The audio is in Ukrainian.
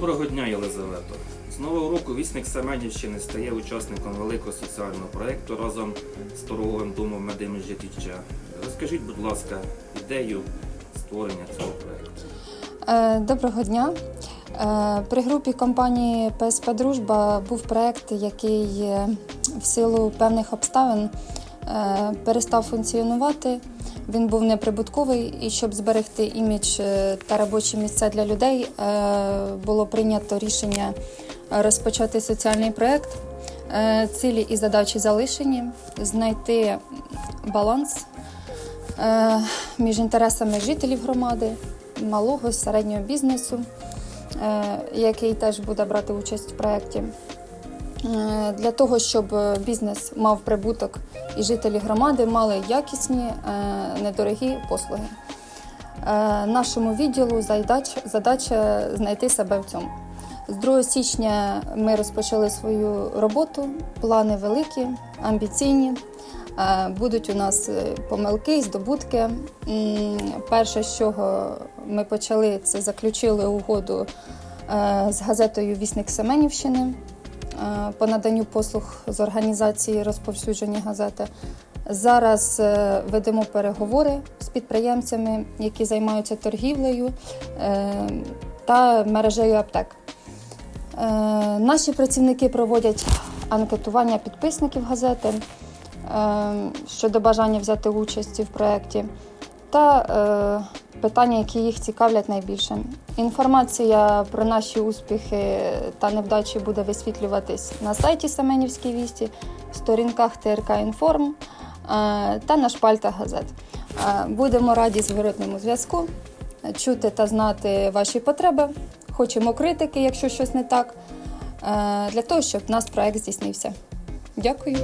дня, Єлизавето. З нового року вісник Семенівщини стає учасником великого соціального проєкту разом з торговим домом Медиміжжя Тіччя. Розкажіть, будь ласка, ідею створення цього проєкту. Е, Доброго дня. Е, При групі компанії ПСП Дружба був проєкт, який е, в силу певних обставин перестав функціонувати. Він був неприбутковий, і щоб зберегти імідж е, та робочі місця для людей, е, було прийнято рішення розпочати соціальний проєкт. Е, Цілі і задачі залишені знайти баланс е, між інтересами жителів громади, малого середнього бізнесу, е, який теж буде брати участь в проєкті. Е, Для того, щоб е, бізнес мав прибуток і жителі громади мали якісні, е, недорогі послуги. Нашому відділу задача знайти себе в цьому. З 2 січня ми розпочали свою роботу. Плани великі, амбіційні. Будуть у нас помилки, здобутки. Перше, з чого ми почали, це заключили угоду з газетою Вісник Семенівщини по наданню послуг з організації розповсюдження газети. Зараз е, ведемо переговори з підприємцями, які займаються торгівлею е, та мережею аптек. Е, Наші працівники проводять анкетування підписників газети е, щодо бажання взяти участь в проєкті та е, питання, які їх цікавлять найбільше. Інформація про наші успіхи та невдачі буде висвітлюватись на сайті Семенівській вісті, сторінках ТРК Інформ е, та на шпальтах газет. Е, Будемо раді зворотному зв'язку, чути та знати ваші потреби. Хочемо критики, якщо щось не так, е, для того, щоб наш проект здійснився. Дякую.